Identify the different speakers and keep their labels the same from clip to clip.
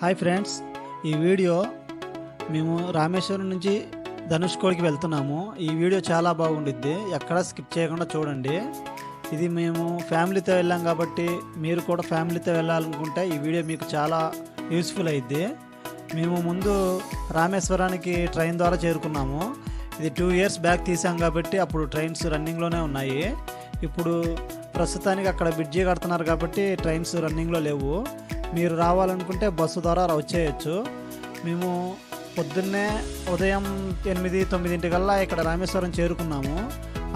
Speaker 1: Hi friends ఈ video మేము రామేశ్వరం నుంచి ధనుష్కోడికి వెళ్తున్నాము. ఈ వీడియో చాలా బాగుండిద్ది. ఎక్కడ స్కిప్ చేయకుండా చూడండి. ఇది మేము ఫ్యామిలీతో వెళ్ళాం కాబట్టి మీరు కూడా ఫ్యామిలీతో వెళ్ళాలనుకుంటే ఈ వీడియో మీకు చాలా యూస్ఫుల్ అయింది మేము ముందు రామేశ్వరానికి ట్రైన్ ద్వారా చేరుకున్నాము. ఇది టూ ఇయర్స్ బ్యాక్ తీసాం కాబట్టి అప్పుడు ట్రైన్స్ రన్నింగ్లోనే ఉన్నాయి. ఇప్పుడు ప్రస్తుతానికి అక్కడ బ్రిడ్జి కడుతున్నారు కాబట్టి ట్రైన్స్ రన్నింగ్లో లేవు. మీరు రావాలనుకుంటే బస్సు ద్వారా వచ్చేయచ్చు. మేము పొద్దున్నే ఉదయం ఎనిమిది తొమ్మిదింటికల్లా ఇక్కడ రామేశ్వరం చేరుకున్నాము.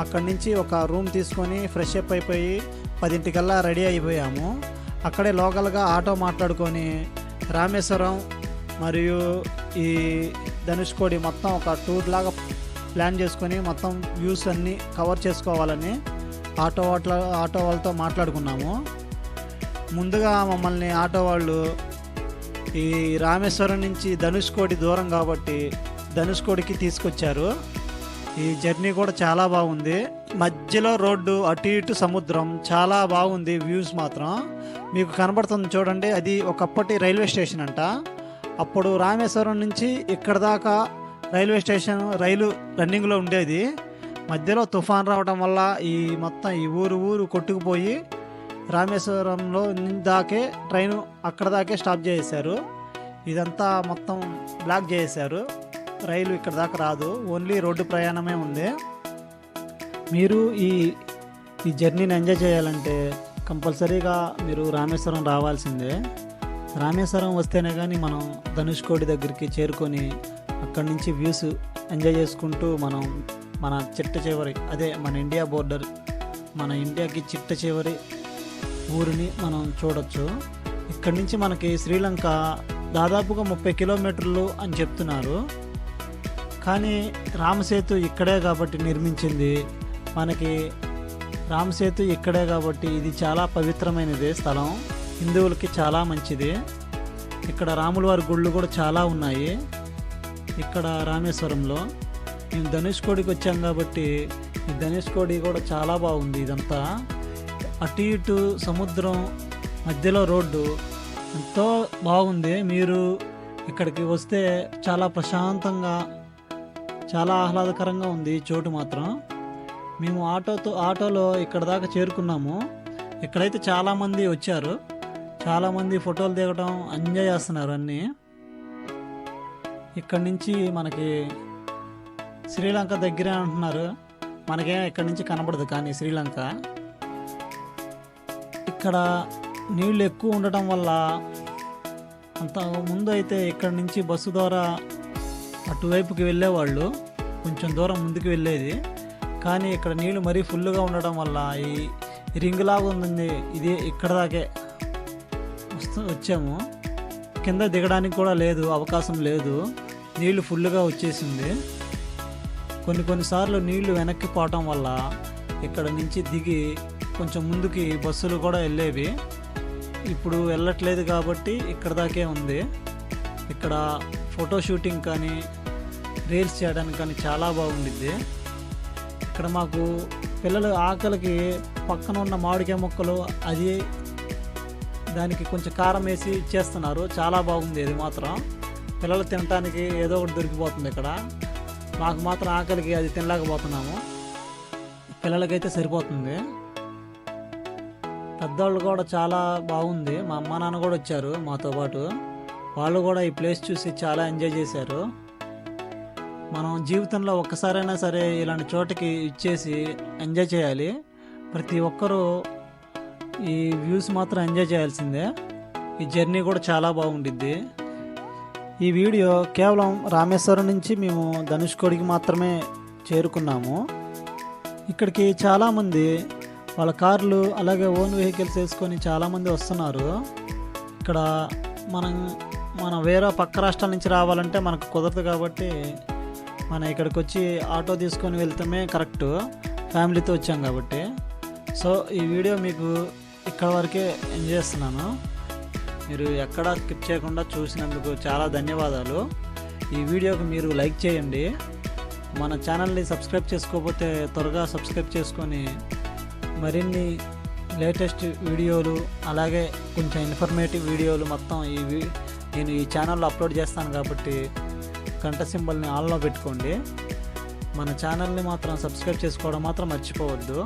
Speaker 1: అక్కడి నుంచి ఒక రూమ్ తీసుకొని ఫ్రెష్ అప్ అయిపోయి పదింటికల్లా రెడీ అయిపోయాము. అక్కడే లోకల్గా ఆటో మాట్లాడుకొని రామేశ్వరం మరియు ఈ ధనుష్కోడి మొత్తం ఒక టూర్ లాగా ప్లాన్ చేసుకొని మొత్తం వ్యూస్ అన్నీ కవర్ చేసుకోవాలని ఆటో వాళ్ళ ఆటో వాళ్ళతో మాట్లాడుకున్నాము. ముందుగా మమ్మల్ని ఆటో వాళ్ళు ఈ రామేశ్వరం నుంచి ధనుష్కోటి దూరం కాబట్టి ధనుష్కోటికి తీసుకొచ్చారు. ఈ జర్నీ కూడా చాలా బాగుంది. మధ్యలో రోడ్డు అటు ఇటు సముద్రం చాలా బాగుంది వ్యూస్ మాత్రం. మీకు కనబడుతుంది చూడండి అది ఒకప్పటి రైల్వే స్టేషన్ అంట. అప్పుడు రామేశ్వరం నుంచి ఇక్కడ దాకా రైల్వే స్టేషన్ రైలు రన్నింగ్లో ఉండేది. మధ్యలో తుఫాన్ రావడం వల్ల ఈ మొత్తం ఈ ఊరు ఊరు కొట్టుకుపోయి రామేశ్వరంలో దాకే ట్రైన్ అక్కడ దాకే స్టాప్ చేసేసారు ఇదంతా మొత్తం బ్లాక్ చేసేసారు రైలు ఇక్కడ దాకా రాదు. ఓన్లీ రోడ్డు ప్రయాణమే ఉంది. మీరు ఈ ఈ జర్నీని ఎంజాయ్ చేయాలంటే కంపల్సరీగా మీరు రామేశ్వరం రావాల్సిందే. రామేశ్వరం వస్తేనే కానీ మనం ధనుష్కోడి దగ్గరికి చేరుకొని అక్కడి నుంచి వ్యూస్ ఎంజాయ్ చేసుకుంటూ మనం మన చిట్ట చివరి అదే మన ఇండియా బోర్డర్ మన ఇండియాకి చిట్ట చివరి ఊరిని మనం చూడొచ్చు. ఇక్కడి నుంచి మనకి శ్రీలంక దాదాపుగా ముప్పై కిలోమీటర్లు అని చెప్తున్నారు. కానీ రామసేతు ఇక్కడే కాబట్టి నిర్మించింది. మనకి రామసేతు ఇక్కడే కాబట్టి ఇది చాలా పవిత్రమైనది స్థలం. హిందువులకి చాలా మంచిది. ఇక్కడ రాముల వారి గుళ్ళు కూడా చాలా ఉన్నాయి. ఇక్కడ రామేశ్వరంలో. మేము ధనుష్కోడికి వచ్చాం కాబట్టి ఈ ధనుష్కోడి కూడా చాలా బాగుంది ఇదంతా. అటు ఇటు సముద్రం మధ్యలో రోడ్డు ఎంతో బాగుంది. మీరు ఇక్కడికి వస్తే చాలా ప్రశాంతంగా చాలా ఆహ్లాదకరంగా ఉంది ఈ చోటు మాత్రం. మేము ఆటోతో ఆటోలో ఇక్కడ దాకా చేరుకున్నాము. ఇక్కడైతే చాలామంది వచ్చారు. చాలామంది ఫోటోలు దిగడం ఎంజాయ్ చేస్తున్నారు అన్నీ. ఇక్కడి నుంచి మనకి శ్రీలంక దగ్గరే అంటున్నారు. మనకేం ఇక్కడి నుంచి కనబడదు కానీ శ్రీలంక. ఇక్కడ నీళ్ళు ఎక్కువ ఉండటం వల్ల అంత ముందు అయితే ఇక్కడ నుంచి బస్సు ద్వారా అటువైపుకి వెళ్ళేవాళ్ళు. కొంచెం దూరం ముందుకు వెళ్ళేది. కానీ ఇక్కడ నీళ్ళు మరీ ఫుల్గా ఉండడం వల్ల ఈ రింగ్ లాగా ఉంది ఇది ఇక్కడ దాకే వస్తూ వచ్చాము. కింద దిగడానికి కూడా లేదు అవకాశం లేదు. నీళ్ళు ఫుల్గా వచ్చేసింది. కొన్ని కొన్నిసార్లు నీళ్ళు వెనక్కి పోవటం వల్ల ఇక్కడ నుంచి దిగి కొంచెం ముందుకి బస్సులు కూడా వెళ్ళేవి. ఇప్పుడు వెళ్ళట్లేదు కాబట్టి ఇక్కడ దాకే ఉంది. ఇక్కడ ఫోటో షూటింగ్ కానీ రీల్స్ చేయడానికి కానీ చాలా బాగుండిద్ది. ఇక్కడ మాకు పిల్లలు ఆకలికి పక్కన ఉన్న మామిడికాయ మొక్కలు అది దానికి కొంచెం కారం వేసి చేస్తున్నారు చాలా బాగుంది ఇది మాత్రం. పిల్లలు తినడానికి ఏదో ఒకటి దొరికిపోతుంది ఇక్కడ. మాకు మాత్రం ఆకలికి అది తినలేకపోతున్నాము. పిల్లలకైతే సరిపోతుంది. పెద్దవాళ్ళు కూడా చాలా బాగుంది. మా అమ్మ నాన్న కూడా వచ్చారు మాతో పాటు. వాళ్ళు కూడా ఈ ప్లేస్ చూసి చాలా ఎంజాయ్ చేశారు. మనం జీవితంలో ఒక్కసారైనా సరే ఇలాంటి చోటకి ఇచ్చేసి ఎంజాయ్ చేయాలి. ప్రతి ఒక్కరూ ఈ వ్యూస్ మాత్రం ఎంజాయ్ చేయాల్సిందే. ఈ జర్నీ కూడా చాలా బాగుండిద్ది. ఈ వీడియో కేవలం రామేశ్వరం నుంచి మేము ధనుష్కోడికి మాత్రమే చేరుకున్నాము. ఇక్కడికి చాలామంది వాళ్ళ కార్లు అలాగే ఓన్ వెహికల్స్ వేసుకొని చాలామంది వస్తున్నారు. ఇక్కడ మనం మన వేరే పక్క రాష్ట్రాల నుంచి రావాలంటే మనకు కుదరదు కాబట్టి మనం ఇక్కడికి వచ్చి ఆటో తీసుకొని వెళ్తామే కరెక్ట్. ఫ్యామిలీతో వచ్చాం కాబట్టి. సో ఈ వీడియో మీకు ఇక్కడ వరకే ఎంజాయ్ చేస్తున్నాను. మీరు ఎక్కడా స్కిప్ చేయకుండా చూసినందుకు చాలా ధన్యవాదాలు. ఈ వీడియోకి మీరు లైక్ చేయండి. మన ఛానల్ని సబ్స్క్రైబ్ చేసుకోకపోతే త్వరగా సబ్స్క్రైబ్ చేసుకొని మరిన్ని లేటెస్ట్ వీడియోలు అలాగే కొంచెం ఇన్ఫర్మేటివ్ వీడియోలు మొత్తం ఈ నేను ఈ ఛానల్లో అప్లోడ్ చేస్తాను కాబట్టి గంట సింబల్ని ఆన్లో పెట్టుకోండి. మన ఛానల్ని మాత్రం సబ్స్క్రైబ్ చేసుకోవడం మాత్రం మర్చిపోవద్దు.